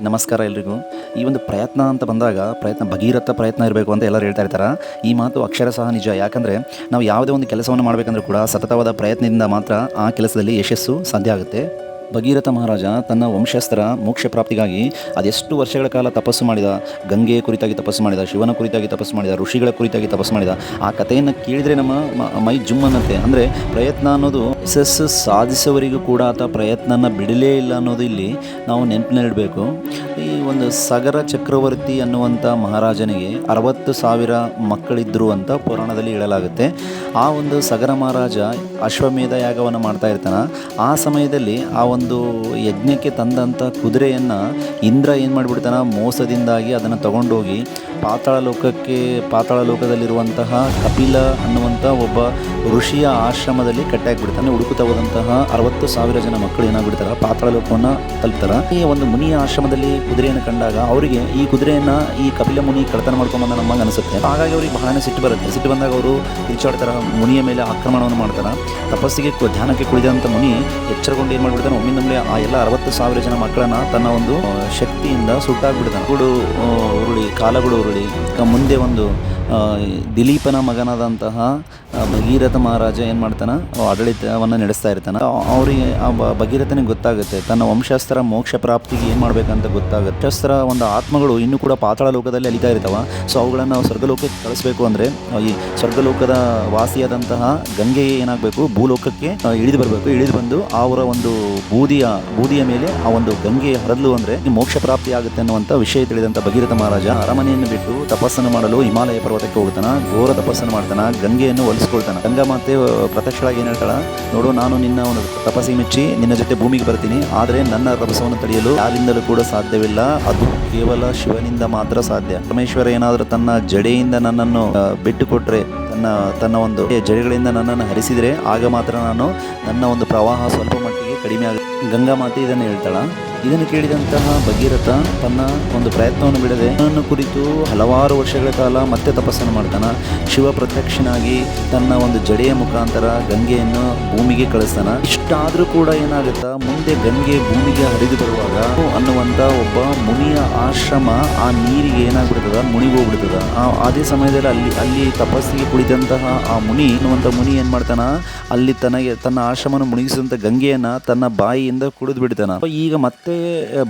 ನಮಸ್ಕಾರ ಎಲ್ರಿಗೂ. ಈ ಒಂದು ಪ್ರಯತ್ನ ಅಂತ ಬಂದಾಗ ಪ್ರಯತ್ನ ಭಗೀರಥ ಪ್ರಯತ್ನ ಇರಬೇಕು ಅಂತ ಎಲ್ಲರೂ ಹೇಳ್ತಾ ಇರ್ತಾರೆ. ಈ ಮಾತು ಅಕ್ಷರ ಸಹ ನಿಜ. ಯಾಕಂದರೆ ನಾವು ಯಾವುದೇ ಒಂದು ಕೆಲಸವನ್ನು ಮಾಡಬೇಕಂದ್ರೂ ಕೂಡ ಸತತವಾದ ಪ್ರಯತ್ನದಿಂದ ಮಾತ್ರ ಆ ಕೆಲಸದಲ್ಲಿ ಯಶಸ್ಸು ಸಾಧ್ಯ ಆಗುತ್ತೆ. ಭಗೀರಥ ಮಹಾರಾಜ ತನ್ನ ವಂಶಸ್ಥರ ಮೋಕ್ಷ ಪ್ರಾಪ್ತಿಗಾಗಿ ಅದೆಷ್ಟು ವರ್ಷಗಳ ಕಾಲ ತಪಸ್ಸು ಮಾಡಿದ, ಗಂಗೆಯ ಕುರಿತಾಗಿ ತಪಸ್ಸು ಮಾಡಿದ, ಶಿವನ ಕುರಿತಾಗಿ ತಪಸ್ಸು ಮಾಡಿದ, ಋಷಿಗಳ ಕುರಿತಾಗಿ ತಪಸ್ಸು ಮಾಡಿದ, ಆ ಕಥೆಯನ್ನು ಕೇಳಿದರೆ ನಮ್ಮ ಮ- ಮೈ ಜುಮ್ ಅನ್ನತ್ತೆ ಅಂದರೆ ಪ್ರಯತ್ನ ಅನ್ನೋದು ಯಶಸ್ಸು ಸಾಧಿಸುವವರಿಗೂ ಕೂಡ ಆತ ಪ್ರಯತ್ನನ ಬಿಡಲೇ ಇಲ್ಲ ಅನ್ನೋದು ಇಲ್ಲಿ ನಾವು ನೆನಪಿನಲ್ಲಿಡಬೇಕು ಈ ಒಂದು ಸಗರ ಚಕ್ರವರ್ತಿ ಅನ್ನುವಂಥ ಮಹಾರಾಜನಿಗೆ ಅರವತ್ತು ಸಾವಿರ ಮಕ್ಕಳಿದ್ದರು ಅಂತ ಪುರಾಣದಲ್ಲಿ ಹೇಳಲಾಗುತ್ತೆ. ಆ ಒಂದು ಸಗರ ಮಹಾರಾಜ ಅಶ್ವಮೇಧ ಯಾಗವನ್ನು ಮಾಡ್ತಾ ಇರ್ತಾನೆ. ಆ ಸಮಯದಲ್ಲಿ ಆ ಒಂದು ಯಜ್ಞಕ್ಕೆ ತಂದಂಥ ಕುದುರೆಯನ್ನು ಇಂದ್ರ ಏನು ಮಾಡಿಬಿಡ್ತಾನೆ? ಮೋಸದಿಂದಾಗಿ ಅದನ್ನು ತಗೊಂಡೋಗಿ ಪಾತಾಳ ಲೋಕಕ್ಕೆ, ಪಾತಾಳ ಲೋಕದಲ್ಲಿರುವಂತಹ ಕಪಿಲ ಅನ್ನುವಂಥ ಒಬ್ಬ ಋಷಿಯ ಆಶ್ರಮದಲ್ಲಿ ಕಟ್ಟಾಕ್ಬಿಡ್ತಾನೆ. ಹುಡುಕುತ್ತಾ ಹೋದಂತಹ ಅರವತ್ತು ಸಾವಿರ ಜನ ಮಕ್ಕಳು ಏನಾಗ್ಬಿಡ್ತಾರೆ? ಪಾತಾಳ ಲೋಕವನ್ನು ತಲುಪ್ತಾರೆ. ಈ ಒಂದು ಮುನಿಯ ಆಶ್ರಮದಲ್ಲಿ ಕುದುರೆಯನ್ನು ಕಂಡಾಗ ಅವರಿಗೆ ಈ ಕುದುರೆಯನ್ನು ಈ ಕಪಿಲ ಮುನಿ ಕಳತನ ಮಾಡ್ಕೊಂಬಂದ ನಮಗೆ ಅನಿಸುತ್ತೆ. ಹಾಗಾಗಿ ಅವ್ರಿಗೆ ಬಹಳನೇ ಸಿಟ್ಟು ಬರುತ್ತೆ. ಸಿಟ್ಟು ಬಂದಾಗ ಅವರು ಕಿರ್ಚಾಡ್ತಾರೆ ಮುನಿಯ ಮೇಲೆ ಆಕ್ರಮಣವನ್ನು ಮಾಡ್ತಾರೆ. ತಪಸ್ಸಿಗೆ ಧ್ಯಾನಕ್ಕೆ ಕುಳಿದಂಥ ಮುನಿ ಎಚ್ಚರಗೊಂಡು ಏನು ಮಾಡ್ಬಿಡ್ತಾನೆ? ಒಮ್ಮಿಂದೊಮ್ಮೆ ಆ ಎಲ್ಲ ಅರವತ್ತು ಸಾವಿರ ಜನ ಮಕ್ಕಳನ್ನ ತನ್ನ ಒಂದು ಶಕ್ತಿಯಿಂದ ಸುಟ್ಟಾಕ್ಬಿಡ್ತಾನೆ ಗುಡು ಉರುಳಿ ಕಾಲಗಳು ಉರುಳಿ ಮುಂದೆ ಒಂದು ದಿಲೀಪನ ಮಗನಾದಂತಹ ಭಗೀರಥ ಮಹಾರಾಜ ಏನು ಮಾಡ್ತಾನೆ? ಆಡಳಿತವನ್ನು ನಡೆಸ್ತಾ ಇರ್ತಾನೆ. ಅವರಿಗೆ ಆ ಭಗೀರಥನಿಗೆ ಗೊತ್ತಾಗುತ್ತೆ, ತನ್ನ ವಂಶಸ್ಥರ ಮೋಕ್ಷ ಪ್ರಾಪ್ತಿಗೆ ಏನು ಮಾಡಬೇಕಂತ ಗೊತ್ತಾಗುತ್ತೆ. ವಂಶಸ್ಥರ ಒಂದು ಆತ್ಮಗಳು ಇನ್ನೂ ಕೂಡ ಪಾತಾಳ ಲೋಕದಲ್ಲಿ ಅಲಿತಾ ಇರ್ತಾವೆ. ಸೊ ಅವುಗಳನ್ನು ಸ್ವರ್ಗಲೋಕಕ್ಕೆ ಕಳಿಸ್ಬೇಕು ಅಂದರೆ ಈ ಸ್ವರ್ಗಲೋಕದ ವಾಸಿಯಾದಂತಹ ಗಂಗೆ ಏನಾಗಬೇಕು? ಭೂಲೋಕಕ್ಕೆ ಇಳಿದು ಬರಬೇಕು. ಇಳಿದು ಬಂದು ಅವರ ಒಂದು ಬೂದಿಯ ಬೂದಿಯ ಮೇಲೆ ಆ ಒಂದು ಗಂಗೆ ಹರದ್ಲು ಅಂದರೆ ಮೋಕ್ಷ ಪ್ರಾಪ್ತಿ ಆಗುತ್ತೆ ಅನ್ನುವಂಥ ವಿಷಯ ತಿಳಿದಂಥ ಭಗೀರಥ ಮಹಾರಾಜ ಅರಮನೆಯನ್ನು ಬಿಟ್ಟು ತಪಸ್ಸನ್ನು ಮಾಡಲು ಹಿಮಾಲಯ ಪರ್ವತಕ್ಕೆ ಹೋಗ್ತಾನ, ಘೋರ ತಪಸ್ಸನ್ನು ಮಾಡ್ತಾನ, ಗಂಗೆಯನ್ನು ಒಲಿಸ್ಕೊಳ್ತಾನ. ಗಂಗಾ ಮಾತೆ ಏನು ಹೇಳ್ತಾಳ? ನೋಡು, ನಾನು ನಿನ್ನ ಒಂದು ತಪಸ್ಸಿಗೆ ಮೆಚ್ಚಿ ನಿನ್ನ ಜೊತೆ ಭೂಮಿಗೆ ಬರ್ತೀನಿ, ಆದರೆ ನನ್ನ ರಭಸವನ್ನು ತಡೆಯಲು ಯಾರಿಂದಲೂ ಕೂಡ ಸಾಧ್ಯವಿಲ್ಲ. ಅದು ಕೇವಲ ಶಿವನಿಂದ ಮಾತ್ರ ಸಾಧ್ಯ. ಪರಮೇಶ್ವರ ಏನಾದರೂ ತನ್ನ ಜಡೆಯಿಂದ ನನ್ನನ್ನು ಬಿಟ್ಟು ಕೊಟ್ರೆ ತನ್ನ ತನ್ನ ಒಂದು ಜಡೆಗಳಿಂದ ನನ್ನನ್ನು ಹರಿಸಿದರೆ, ಆಗ ಮಾತ್ರ ನಾನು ನನ್ನ ಒಂದು ಪ್ರವಾಹ ಸ್ವಲ್ಪ ಮಟ್ಟಿಗೆ ಕಡಿಮೆ ಆಗುತ್ತೆ. ಗಂಗಾ ಮಾತೆ ಇದನ್ನು ಹೇಳ್ತಾಳ. ಇದನ್ನು ಕೇಳಿದಂತಹ ಭಗೀರಥ ತನ್ನ ಒಂದು ಪ್ರಯತ್ನವನ್ನು ಬಿಡದೆ ಕುರಿತು ಹಲವಾರು ವರ್ಷಗಳ ಕಾಲ ಮತ್ತೆ ತಪಸ್ಸನ್ನು ಮಾಡ್ತಾನ. ಶಿವ ಪ್ರತ್ಯಕ್ಷನಾಗಿ ತನ್ನ ಒಂದು ಜಡೆಯ ಮುಖಾಂತರ ಗಂಗೆಯನ್ನು ಭೂಮಿಗೆ ಕಳಿಸ್ತಾನ. ಇಷ್ಟಾದರೂ ಕೂಡ ಏನಾಗುತ್ತಾ, ಮುಂದೆ ಗಂಗೆ ಭೂಮಿಗೆ ಹರಿದು ಬರುವಾಗ ಅನ್ನುವಂಥ ಒಬ್ಬ ಮುನಿಯ ಆಶ್ರಮ ಆ ನೀರಿಗೆ ಏನಾಗ್ಬಿಡ್ತದ ಮುಣಿಗೋಗ್ಬಿಡ್ತದ ಆ, ಅದೇ ಸಮಯದಲ್ಲಿ ಅಲ್ಲಿ ಅಲ್ಲಿ ತಪಸ್ಸಿಗೆ ಕುಳಿತಂತಹ ಆ ಮುನಿ ಅನ್ನುವಂಥ ಮುನಿ ಏನು ಮಾಡ್ತಾನ, ಅಲ್ಲಿ ತನಗೆ ತನ್ನ ಆಶ್ರಮನ ಮುಳುಗಿಸಿದಂಥ ಗಂಗೆಯನ್ನ ತನ್ನ ಬಾಯಿಯಿಂದ ಕುಡಿದು ಬಿಡ್ತಾನ. ಈಗ ಮತ್ತೆ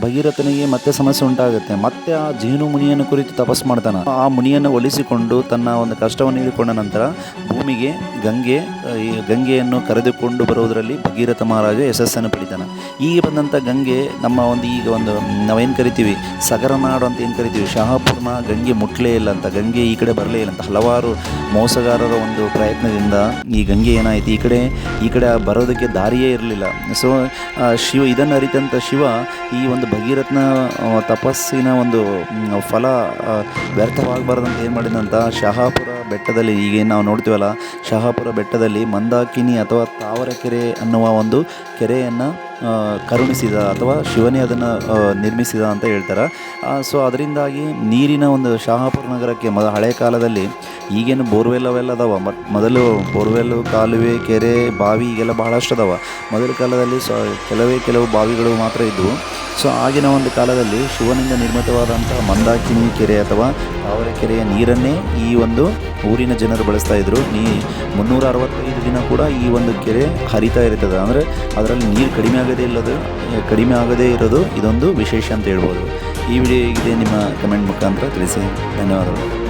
ಭಗೀರಥನಿಗೆ ಮತ್ತೆ ಸಮಸ್ಯೆ ಉಂಟಾಗುತ್ತೆ. ಮತ್ತೆ ಆ ಜೇನು ಮುನಿಯನ್ನು ಕುರಿತು ತಪಸ್ಸು ಮಾಡ್ತಾನೆ. ಆ ಮುನಿಯನ್ನು ಒಲಿಸಿಕೊಂಡು ತನ್ನ ಒಂದು ಕಷ್ಟವನ್ನು ಇಳಿಕೊಂಡ ನಂತರ ಭೂಮಿಗೆ ಗಂಗೆ, ಈ ಗಂಗೆಯನ್ನು ಕರೆದುಕೊಂಡು ಬರುವುದರಲ್ಲಿ ಭಗೀರಥ ಮಹಾರಾಜ ಯಶಸ್ಸನ್ನು ಪಡಿತಾನೆ. ಈಗ ಬಂದಂಥ ಗಂಗೆ ನಮ್ಮ ಒಂದು ಈಗ ಒಂದು, ನಾವೇನು ಕರಿತೀವಿ? ಸಗರನಾಡು ಅಂತ ಏನು ಕರಿತೀವಿ? ಶಹಾಪುರ್ನ ಗಂಗೆ ಮುಟ್ಲೇ ಇಲ್ಲ ಅಂತ, ಗಂಗೆ ಈ ಕಡೆ ಬರಲೇ ಇಲ್ಲ ಅಂತ. ಹಲವಾರು ಮೋಸಗಾರರ ಒಂದು ಪ್ರಯತ್ನದಿಂದ ಈ ಗಂಗೆ ಏನಾಯಿತು? ಈ ಕಡೆ ಈ ಕಡೆ ಬರೋದಕ್ಕೆ ದಾರಿಯೇ ಇರಲಿಲ್ಲ. ಸೊ ಶಿವ ಇದನ್ನು ಅರಿತಂಥ ಶಿವ ಈ ಒಂದು ಭಗೀರಥನ ತಪಸ್ಸಿನ ಒಂದು ಫಲ ವ್ಯರ್ಥವಾಗಬಾರ್ದಂತ ಏನು ಮಾಡಿದಂತ ಶಹಾಪುರ ಬೆಟ್ಟದಲ್ಲಿ ಈಗ ನಾವು ನೋಡ್ತೀವಲ್ಲ, ಶಹಾಪುರ ಬೆಟ್ಟದಲ್ಲಿ ಮಂದಾಕಿನಿ ಅಥವಾ ತಾವರಕೆರೆ ಅನ್ನುವ ಒಂದು ಕೆರೆಯನ್ನು ಕರುಣಿಸಿದ ಅಥವಾ ಶಿವನೇ ಅದನ್ನು ನಿರ್ಮಿಸಿದ ಅಂತ ಹೇಳ್ತಾರೆ. ಸೊ, ಅದರಿಂದಾಗಿ ನೀರಿನ ಒಂದು ಶಹಾಪುರ ನಗರಕ್ಕೆ ಮೊದ ಹಳೆ ಕಾಲದಲ್ಲಿ ಈಗೇನು ಬೋರ್ವೆಲ್ ಅವೆಲ್ಲ ಅದಾವ? ಮತ್ತು ಮೊದಲು ಬೋರ್ವೆಲ್ಲು, ಕಾಲುವೆ, ಕೆರೆ, ಬಾವಿ ಈಗೆಲ್ಲ ಬಹಳಷ್ಟು ಅದಾವ. ಮೊದಲ ಕಾಲದಲ್ಲಿ ಸ, ಕೆಲವೇ ಕೆಲವು ಬಾವಿಗಳು ಮಾತ್ರ ಇದ್ದವು ಸೊ ಆಗಿನ ಒಂದು ಕಾಲದಲ್ಲಿ ಶಿವನಿಂದ ನಿರ್ಮಿತವಾದಂಥ ಮಂದಾಕಿನಿ ಕೆರೆ ಅಥವಾ ಅವರ ಕೆರೆಯ ನೀರನ್ನೇ ಈ ಒಂದು ಊರಿನ ಜನರು ಬಳಸ್ತಾ ಇದ್ದರು ನೀ ಮುನ್ನೂರ ಅರವತ್ತೈದು ದಿನ ಕೂಡ ಈ ಒಂದು ಕೆರೆ ಹರಿತಾ ಇರ್ತದೆ. ಅಂದರೆ ಅದರಲ್ಲಿ ನೀರು ಕಡಿಮೆ ಆಗದೇ ಇಲ್ಲದು, ಕಡಿಮೆ ಆಗದೇ ಇರೋದು ಇದೊಂದು ವಿಶೇಷ ಅಂತ ಹೇಳ್ಬೋದು. ಈ ವಿಡಿಯೋ ಇದೆ ನಿಮ್ಮ ಕಮೆಂಟ್ ಮುಖಾಂತರ ತಿಳಿಸಿ. ಧನ್ಯವಾದಗಳು.